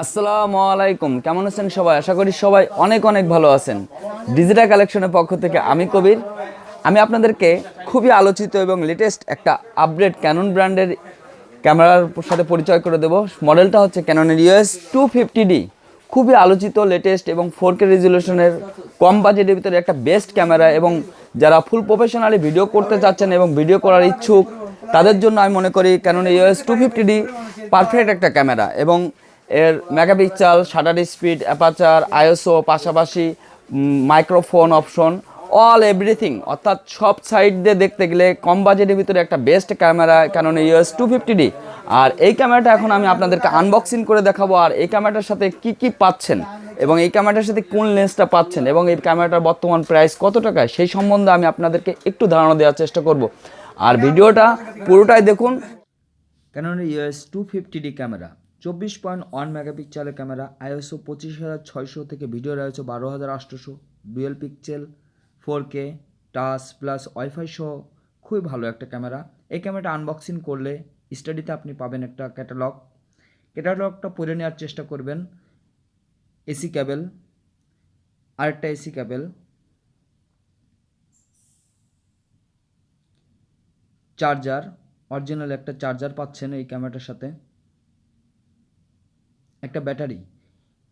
আসসালামু আলাইকুম। কেমন আছেন সবাই? আশা করি সবাই অনেক অনেক ভালো আছেন। ডিজিটাল কালেকশনের পক্ষ থেকে আমি কবির। আমি আপনাদেরকে খুবই আলোচিত এবং লেটেস্ট একটা আপডেট ক্যানন ব্র্যান্ডের ক্যামেরার সাথে পরিচয় করে দেবো। মডেলটা হচ্ছে ক্যাননের ইউএস টু ফিফটি ডি খুবই আলোচিত লেটেস্ট এবং ফোর কে রেজুলেশনের কম বাজেটের ভিতরে একটা বেস্ট ক্যামেরা এবং যারা ফুল প্রফেশনালি ভিডিও করতে চাচ্ছেন এবং ভিডিও করার ইচ্ছুক, তাদের জন্য আমি মনে করি Canon EOS two fifty D perfect একটা ক্যামেরা এবং এর megapixel, shutter speed, aperture ISO পাশাপাশি মাইক্রোফোন অপশন, অল এভরিথিং। অর্থাৎ সব সাইড দিয়ে দেখতে গেলে কম বাজেটের ভিতরে একটা বেস্ট ক্যামেরা কারণ ইউএস টু ফিফটি ডি। আর এই ক্যামেরাটা এখন আমি আপনাদেরকে আনবক্সিং করে দেখাবো, আর এই ক্যামেরাটার সাথে কি কি পাচ্ছেন, এবং এই ক্যামেরাটার সাথে কোন লেন্সটা পাচ্ছেন, এবং এই ক্যামেরাটার বর্তমান প্রাইস কত টাকা সেই সম্বন্ধে আমি আপনাদেরকে একটু ধারণা দেওয়ার চেষ্টা করব। আর ভিডিওটা পুরোটাই দেখুন। Canon EOS two fifty D camera. চব্বিশ পয়েন্ট ওয়ান মেগাপিক্সেলের ক্যামেরা আইএসও পঁচিশ হাজার ছয়শো থেকে ভিডিও রয়েছে বারো হাজার আটশোশো, dual pixel four K, touch plus WiFi সহ খুবই ভালো একটা ক্যামেরা। এই ক্যামেরাটা আনবক্সিং করলে স্টাডিতে আপনি পাবেন একটা ক্যাটালগ। ক্যাটালগটা পরে নেওয়ার চেষ্টা করবেন। এসি ক্যাবেল, আরেকটা এসি ক্যাবেল। চার্জার, অরিজিনাল একটা চার্জার পাচ্ছেন এই ক্যামেরাটার সাথে। একটা ব্যাটারি।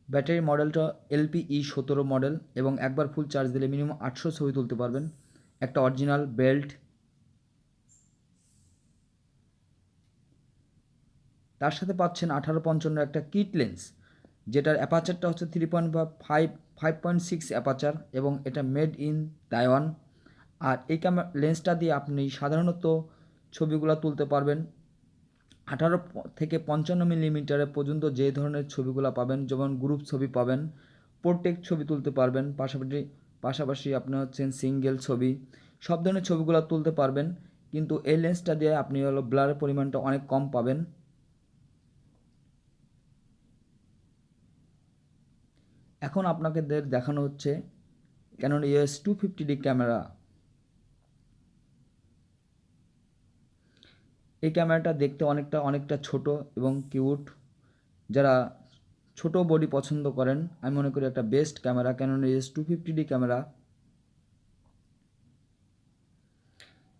ব্যাটারি মডেলটা এলপি ই সতেরো মডেল এবং একবার ফুল চার্জ দিলে মিনিমাম আটশো ছবি তুলতে পারবেন। একটা অরিজিনাল বেল্ট তার সাথে পাচ্ছেন আঠারো পঞ্চান্ন একটা কিট লেন্স যেটার অ্যাপাচারটা হচ্ছে three point five five point six aperture এবং এটা মেড ইন তাইওয়ান আর এই ক্যামেরা লেন্সটা দিয়ে আপনি সাধারণত ছবিগুলো তুলতে পারবেন আঠারো থেকে পঞ্চান্ন মিলিমিটারের পর্যন্ত যে ধরনের ছবিগুলো পাবেন, যেমন গ্রুপ ছবি পাবেন পোর্ট্রেট ছবি তুলতে পারবেন, পাশাপাশি পাশাপাশি আপনি হচ্ছেন সিঙ্গেল ছবি, সব ধরনের ছবিগুলো তুলতে পারবেন, কিন্তু এই লেন্সটা দিয়ে আপনি হলো ব্লারের পরিমাণটা অনেক কম পাবেন। এখন আপনাকে দেখানো হচ্ছে Canon EOS two fifty D camera এই ক্যামেরাটা দেখতে অনেকটা অনেকটা ছোট এবং কিউট যারা ছোট বডি পছন্দ করেন, আমি মনে করি একটা best camera Canon S two fifty D camera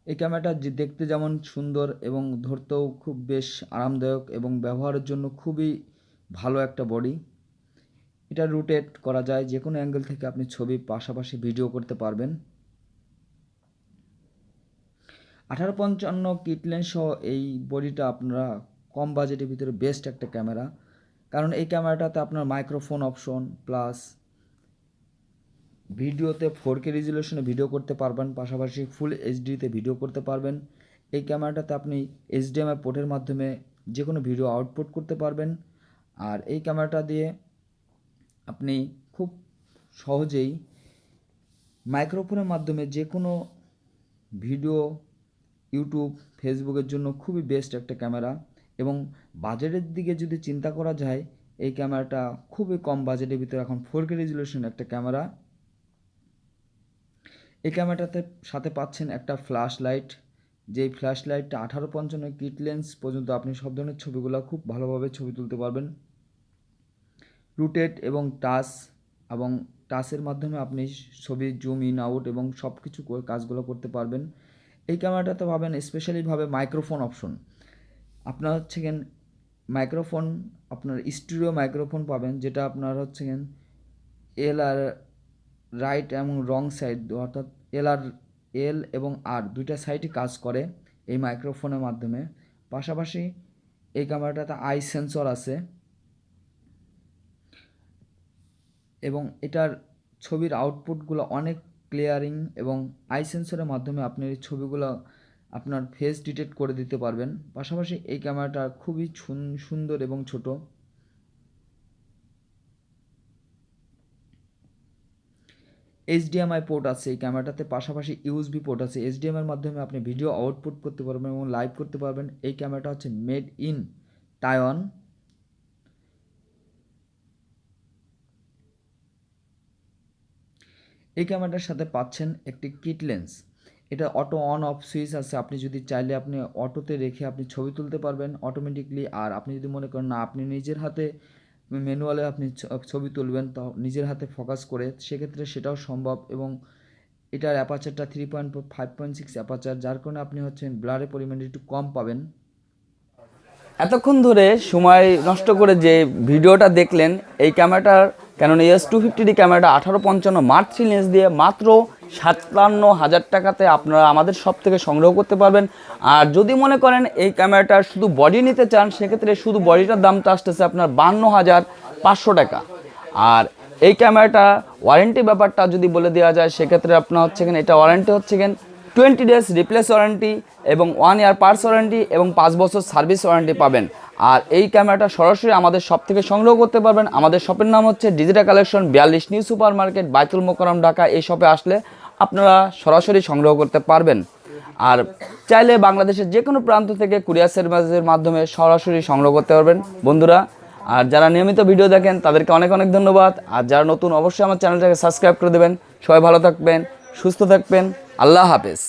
এই ক্যামেরাটা দেখতে যেমন সুন্দর এবং ধরতেও খুব বেশ আরামদায়ক এবং ব্যবহারের জন্য খুবই ভালো একটা বডি এটা রোটেট করা যায় যে কোনো অ্যাঙ্গেল থেকে আপনি ছবি পাশাপাশি ভিডিও করতে পারবেন। আঠারো পঞ্চান্ন কিটলেন সহ এই বডিটা আপনারা কম বাজেটের ভিতরে বেস্ট একটা ক্যামেরা। কারণ এই ক্যামেরাটাতে আপনার মাইক্রোফোন অপশন প্লাস ভিডিওতে ফোর কে রেজুলেশনে ভিডিও করতে পারবেন, পাশাপাশি ফুল এইচডিতে ভিডিও করতে পারবেন। এই ক্যামেরাটাতে আপনি এইচডিএমআই পোর্টের মাধ্যমে যে কোনো ভিডিও আউটপুট করতে পারবেন। আর এই ক্যামেরাটা দিয়ে আপনি খুব সহজেই মাইক্রোফোনের মাধ্যমে যে কোনো ভিডিও ইউটিউব ফেসবুকের জন্য খুবই বেস্ট একটা ক্যামেরা এবং বাজেটের দিকে যদি চিন্তা করা যায়, এই ক্যামেরাটা খুবই কম বাজেটের ভিতরে এখন ফোর কে রেজুলেশন একটা ক্যামেরা এই ক্যামেরাটাতে সাথে পাচ্ছেন একটা ফ্ল্যাশ লাইট যেই ফ্ল্যাশ লাইটটা আঠারো পঞ্চান্ন কিট লেন্স পর্যন্ত আপনি সব ধরনের ছবিগুলো খুব ভালোভাবে ছবি তুলতে পারবেন। রুটেড এবং টাচ এবং টাচের মাধ্যমে আপনি ছবি জুম ইন আউট এবং সব কিছু কাজগুলো করতে পারবেন। এই ক্যামেরাটাতে পাবেন স্পেশালিভাবে মাইক্রোফোন অপশন আপনার হচ্ছে মাইক্রোফোন আপনার স্টুডিও মাইক্রোফোন পাবেন, যেটা আপনার হচ্ছে এল আর রাইট এবং রং সাইড অর্থাৎ এল আর এল এবং আর দুইটা সাইডই কাজ করে এই মাইক্রোফোনের মাধ্যমে। পাশাপাশি এই ক্যামেরাটাতে আই সেন্সর আছে। এবং এটার ছবির আউটপুটগুলো অনেক ক্লিয়ারিং এবং আই সেন্সরের মাধ্যমে আপনি এই ছবিগুলো আপনার ফেস ডিটেক্ট করে দিতে পারবেন। পাশাপাশি এই ক্যামেরাটা খুবই সুন্দর এবং ছোট। এইচডিএমআই পোর্ট আছে এই ক্যামেরাটাতে পাশাপাশি ইউএসবি পোর্ট আছে। এইচডিএমআইয়ের মাধ্যমে আপনি ভিডিও আউটপুট করতে পারবেন এবং লাইভ করতে পারবেন। এই ক্যামেরাটা হচ্ছে মেড ইন তাইওয়ান এই ক্যামেরাটার সাথে পাচ্ছেন একটি কিট লেন্স এটা অটো অন অফ সুইচ আছে। আপনি যদি চাইলে আপনি অটোতে রেখে আপনি ছবি তুলতে পারবেন অটোমেটিকলি আর আপনি যদি মনে করেন না, আপনি নিজের হাতে ম্যানুয়ালে আপনি ছবি তুলবেন, তা নিজের হাতে ফোকাস করে, সেক্ষেত্রে সেটাও সম্ভব। এবং এটার অ্যাপাচারটা three point five point six aperture যার কারণে আপনি হচ্ছে ব্লারের পরিমাণটা একটু কম পাবেন। এতক্ষণ ধরে সময় নষ্ট করে যে ভিডিওটা দেখলেন, এই ক্যামেরাটার কেন এস টু ফিফটি ক্যামেরাটা আঠারো পঞ্চান্ন মার্ক থ্রি লেন্স দিয়ে মাত্র সাতান্ন হাজার টাকাতে আপনারা আমাদের সব থেকে সংগ্রহ করতে পারবেন। আর যদি মনে করেন এই ক্যামেরাটার শুধু বডি নিতে চান, সেক্ষেত্রে শুধু বডিটার দামটা আসতেছে আপনার বান্ন হাজার পাঁচশো টাকা। আর এই ক্যামেরাটা ওয়ারেন্টি ব্যাপারটা যদি বলে দেওয়া যায়, সেক্ষেত্রে আপনার হচ্ছে কিনা এটা ওয়ারেন্টি হচ্ছে কিনা টোয়েন্টি ডেজ রিপ্লেস ওয়ারেন্টি এবং ওয়ান ইয়ার পার্স ওয়ারেন্টি এবং পাঁচ বছর সার্ভিস ওয়ারেন্টি পাবেন। আর এই ক্যামেরাটা সরাসরি আমাদের শপ থেকে সংগ্রহ করতে পারবেন। আমাদের শপের নাম হচ্ছে ডিজিটাল কালেকশন বিয়াল্লিশ new super market Baitul Mukarram Dhaka এই শপে আসলে আপনারা সরাসরি সংগ্রহ করতে পারবেন। আর চাইলে বাংলাদেশের যে কোনো প্রান্ত থেকে কুরিয়ার সার্ভিসের মাধ্যমে সরাসরি সংগ্রহ করতে পারবেন। বন্ধুরা, আর যারা নিয়মিত ভিডিও দেখেন, তাদেরকে অনেক অনেক ধন্যবাদ। আর যারা নতুন, অবশ্যই আমার চ্যানেলটাকে সাবস্ক্রাইব করে দেবেন। সবাই ভালো থাকবেন, সুস্থ থাকবেন। আল্লাহ হাফেজ।